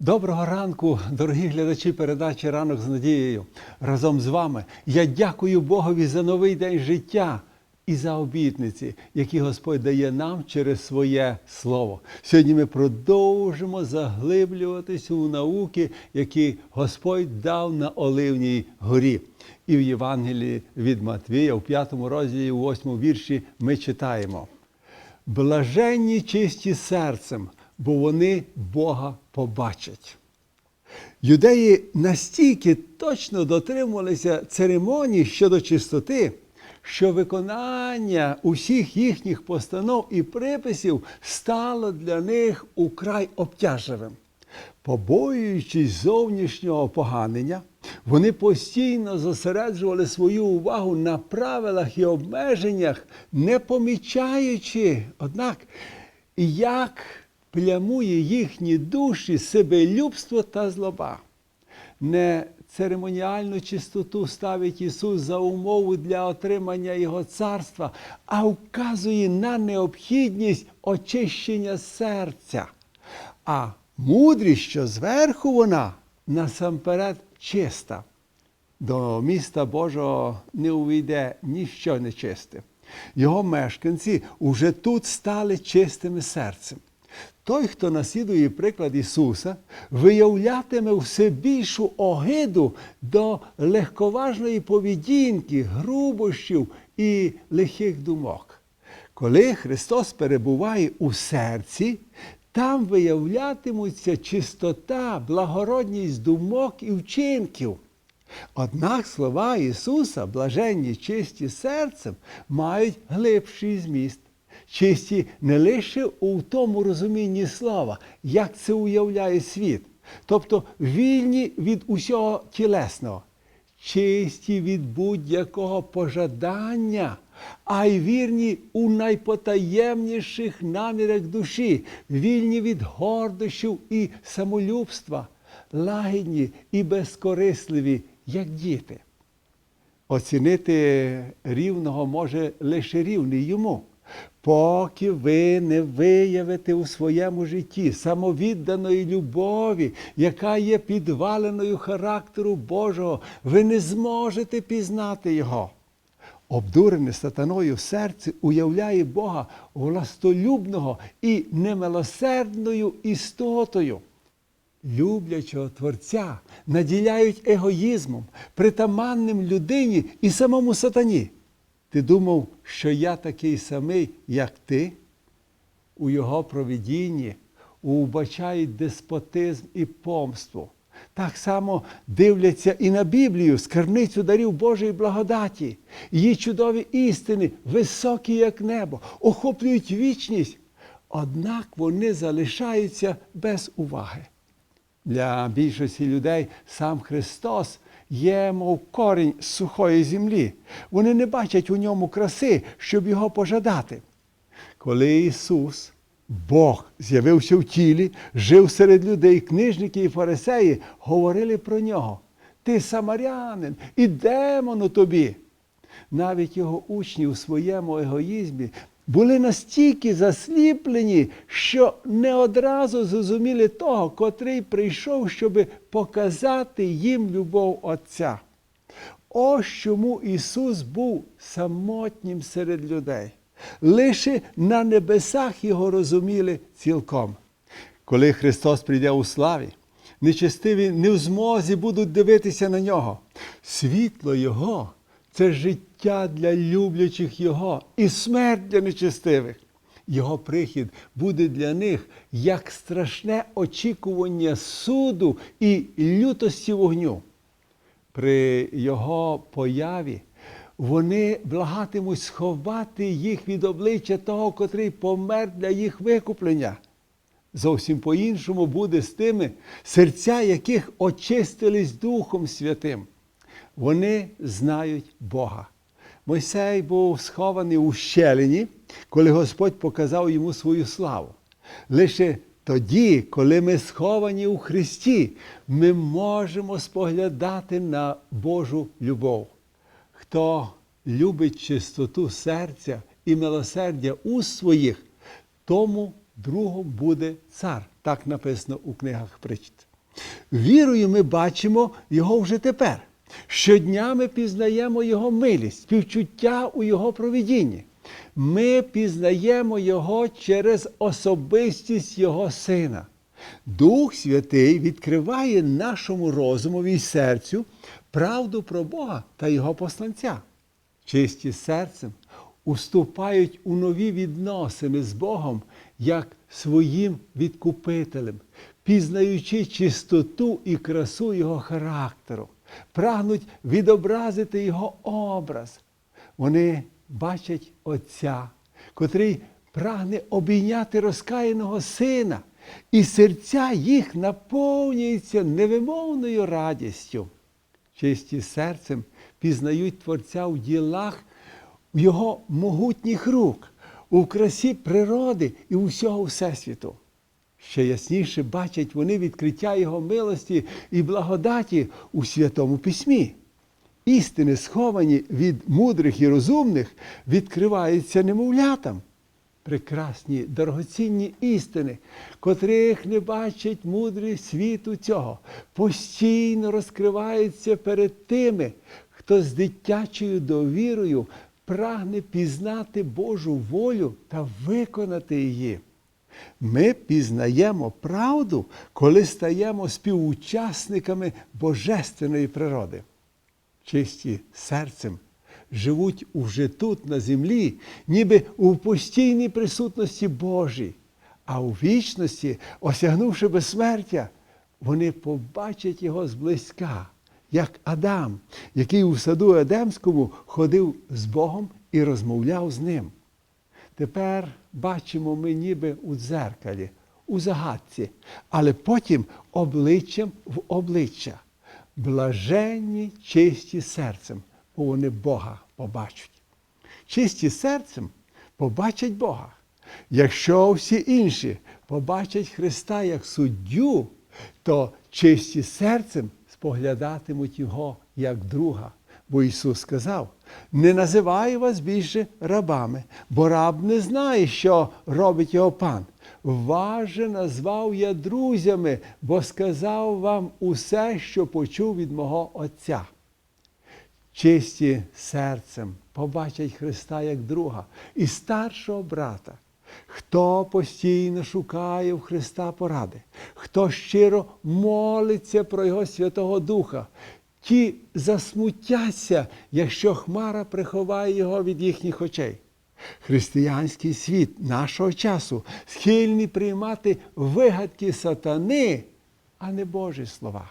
Доброго ранку, дорогі глядачі передачі Ранок з надією. Разом з вами я дякую Богові за новий день життя і за обітниці, які Господь дає нам через своє слово. Сьогодні ми продовжимо заглиблюватися у науки, які Господь дав на Оливній горі. І в Євангелії від Матвія, у п'ятому розділі, у восьмому вірші, ми читаємо. Блаженні чисті серцем, бо вони Бога побачать. Юдеї настільки точно дотримувалися церемоній щодо чистоти, що виконання усіх їхніх постанов і приписів стало для них украй обтяжливим. Побоюючись зовнішнього поганення, вони постійно зосереджували свою увагу на правилах і обмеженнях, не помічаючи, однак, як плямує їхні душі себелюбство та злоба. Не церемоніальну чистоту ставить Ісус за умову для отримання Його царства, а вказує на необхідність очищення серця. А мудрість, що зверху вона насамперед чиста. До міста Божого не увійде ніщо нечисте. Його мешканці уже тут стали чистими серцем. Той, хто наслідує приклад Ісуса, виявлятиме все більшу огиду до легковажної поведінки, грубощів і лихих думок. Коли Христос перебуває у серці, там виявлятимуться чистота, благородність думок і вчинків. Однак слова Ісуса, блаженні чисті серцем, мають глибший зміст. Чисті не лише у тому розумінні слова, як це уявляє світ, тобто вільні від усього тілесного, чисті від будь-якого пожадання, а й вірні у найпотаємніших намірах душі, вільні від гордощів і самолюбства, лагідні і безкорисливі, як діти. Оцінити рівного може лише рівний йому. Поки ви не виявите у своєму житті самовідданої любові, яка є підваленою характеру Божого, ви не зможете пізнати Його. Обдурене сатаною серце уявляє Бога властолюбного і немилосердною істотою. Люблячого Творця наділяють егоїзмом, притаманним людині і самому сатані. Ти думав, що я такий самий, як ти? У його провидінні убачають деспотизм і помству. Так само дивляться і на Біблію, скарбницю дарів Божої благодаті. Її чудові істини, високі, як небо, охоплюють вічність, однак вони залишаються без уваги. Для більшості людей сам Христос є, мов корінь з сухої землі. Вони не бачать у ньому краси, щоб його пожадати. Коли Ісус, Бог, з'явився в тілі, жив серед людей, книжники і фарисеї говорили про нього. Ти самарянин, і демону тобі. Навіть його учні у своєму егоїзмі були настільки засліплені, що не одразу зрозуміли того, котрий прийшов, щоб показати їм любов Отця. Ось чому Ісус був самотнім серед людей. Лише на небесах його розуміли цілком. Коли Христос прийде у славі, нечестиві не в змозі будуть дивитися на нього. Світло Його це життя для люблячих Його і смерть для нечестивих. Його прихід буде для них як страшне очікування суду і лютості вогню. При Його появі вони благатимуть сховати їх від обличчя того, котрий помер для їх викуплення. Зовсім по-іншому буде з тими, серця яких очистились Духом Святим. Вони знають Бога. Мойсей був схований у щелині, коли Господь показав йому свою славу. Лише тоді, коли ми сховані у Христі, ми можемо споглядати на Божу любов. Хто любить чистоту серця і милосердя у своїх, тому другом буде цар. Так написано у книгах притч. Вірою ми бачимо його вже тепер. Щодня ми пізнаємо Його милість, співчуття у Його провідінні. Ми пізнаємо Його через особистість Його Сина. Дух Святий відкриває нашому розумові й серцю правду про Бога та Його посланця. Чисті серцем уступають у нові відносини з Богом як своїм відкупителем, пізнаючи чистоту і красу Його характеру, прагнуть відобразити Його образ. Вони бачать Отця, котрий прагне обійняти розкаяного сина, і серця їх наповнюються невимовною радістю. Чисті серцем пізнають Творця у ділах в його могутніх рук, у красі природи і усього Всесвіту. Ще ясніше бачать вони відкриття Його милості і благодаті у Святому Письмі. Істини, сховані від мудрих і розумних, відкриваються немовлятам. Прекрасні, дорогоцінні істини, котрих не бачить мудрий світу цього, постійно розкриваються перед тими, хто з дитячою довірою прагне пізнати Божу волю та виконати її. Ми пізнаємо правду, коли стаємо співучасниками божественної природи. Чисті серцем живуть уже тут, на землі, ніби у постійній присутності Божій, а у вічності, осягнувши безсмертя, вони побачать його зблизька, як Адам, який у саду Едемському ходив з Богом і розмовляв з ним. Тепер бачимо ми ніби у дзеркалі, у загадці, але потім обличчям в обличчя. Блаженні чисті серцем, бо вони Бога побачать. Чисті серцем побачать Бога. Якщо всі інші побачать Христа як суддю, то чисті серцем споглядатимуть Його як друга. Бо Ісус сказав: не називаю вас більше рабами, бо раб не знає, що робить його пан. Вас же назвав я друзями, бо сказав вам усе, що почув від мого Отця. Чисті серцем побачать Христа як друга і старшого брата. Хто постійно шукає в Христа поради, хто щиро молиться про Його Святого Духа, ті засмутяться, якщо Хмара приховає його від їхніх очей. Християнський світ нашого часу схильний приймати вигадки сатани, а не Божі слова.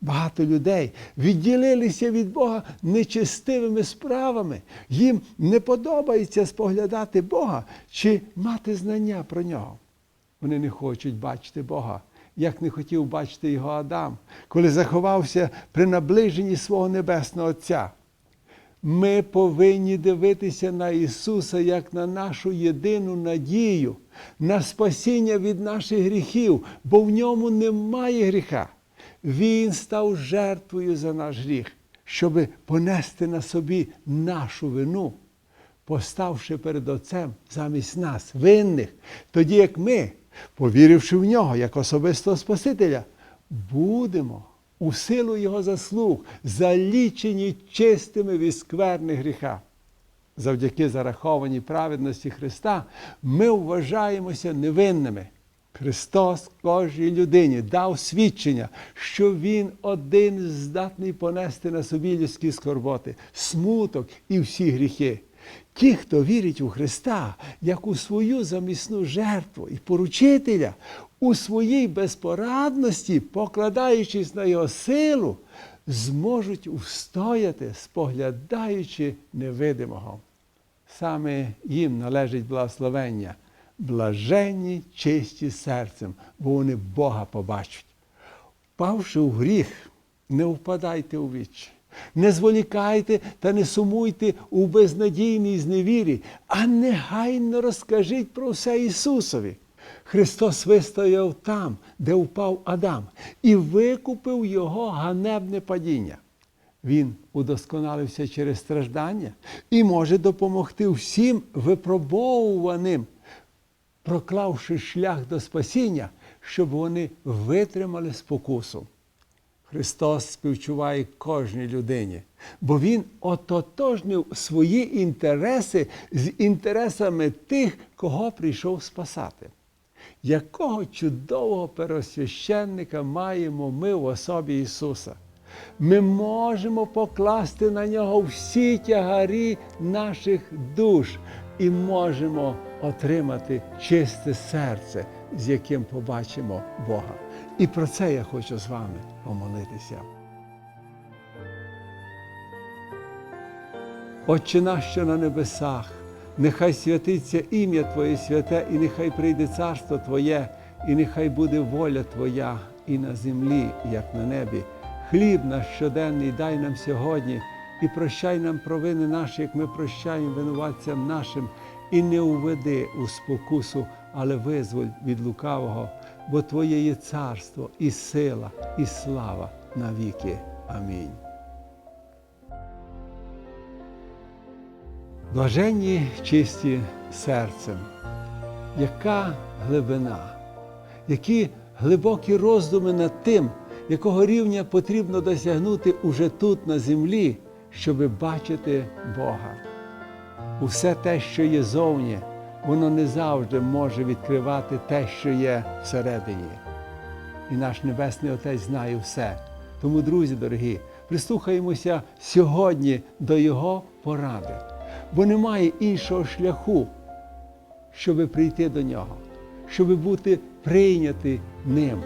Багато людей відділилися від Бога нечестивими справами. Їм не подобається споглядати Бога чи мати знання про нього. Вони не хочуть бачити Бога, як не хотів бачити його Адам, коли заховався при наближенні свого Небесного Отця. Ми повинні дивитися на Ісуса як на нашу єдину надію, на спасіння від наших гріхів, бо в ньому немає гріха. Він став жертвою за наш гріх, щоб понести на собі нашу вину, поставши перед Отцем замість нас, винних, тоді як ми, повіривши в нього як особистого Спасителя, будемо у силу Його заслуг залічені чистими від скверних гріха. Завдяки зарахованій праведності Христа ми вважаємося невинними. Христос кожній людині дав свідчення, що Він один здатний понести на собі людські скорботи, смуток і всі гріхи. Ті, хто вірить у Христа, як у свою замісну жертву і поручителя, у своїй безпорадності, покладаючись на Його силу, зможуть устояти, споглядаючи невидимого. Саме їм належить благословення, блаженні, чисті серцем, бо вони Бога побачать. Впавши у гріх, не впадайте у вічі. Не зволікайте та не сумуйте у безнадійній зневірі, а негайно розкажіть про все Ісусові. Христос вистояв там, де впав Адам, і викупив його ганебне падіння. Він удосконалився через страждання і може допомогти всім випробовуваним проклавши шлях до спасіння, щоб вони витримали спокусу. Христос співчуває кожній людині, бо Він ототожнив свої інтереси з інтересами тих, кого прийшов спасати. Якого чудового первосвященника маємо ми в особі Ісуса? Ми можемо покласти на нього всі тягарі наших душ і можемо отримати чисте серце, з яким побачимо Бога. І про це я хочу з вами помолитися. Отче наш, що на небесах, нехай святиться ім'я Твоє святе, і нехай прийде царство Твоє, і нехай буде воля Твоя і на землі, як на небі. Хліб наш щоденний дай нам сьогодні, і прощай нам провини наші, як ми прощаємо винуватцям нашим, і не уведи у спокусу, але визволь від лукавого, бо Твоє є царство, і сила, і слава навіки. Амінь. Блаженні чисті серцем, яка глибина, які глибокі роздуми над тим, якого рівня потрібно досягнути уже тут на землі, щоби бачити Бога. Усе те, що є зовні, воно не завжди може відкривати те, що є всередині. І наш Небесний Отець знає все. Тому, друзі дорогі, прислухаємося сьогодні до Його поради, бо немає іншого шляху, щоб прийти до нього, щоб бути прийняти ним,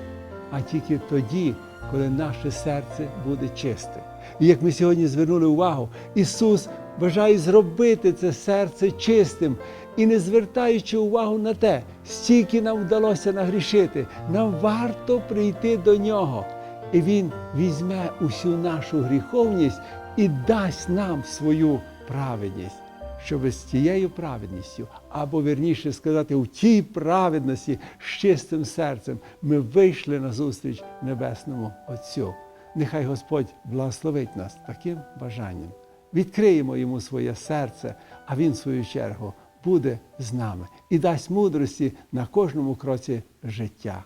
а тільки тоді, коли наше серце буде чисте. І як ми сьогодні звернули увагу, Ісус бажає зробити це серце чистим і не звертаючи увагу на те, стільки нам вдалося нагрішити, нам варто прийти до Нього. І Він візьме усю нашу гріховність і дасть нам свою праведність, щоб з тією праведністю, або вірніше сказати, у тій праведності з чистим серцем ми вийшли на зустріч Небесному Отцю. Нехай Господь благословить нас таким бажанням. Відкриємо йому своє серце, а Він, в свою чергу, буде з нами і дасть мудрості на кожному кроці життя.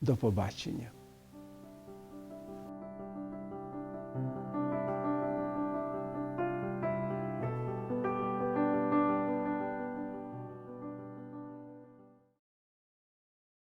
До побачення.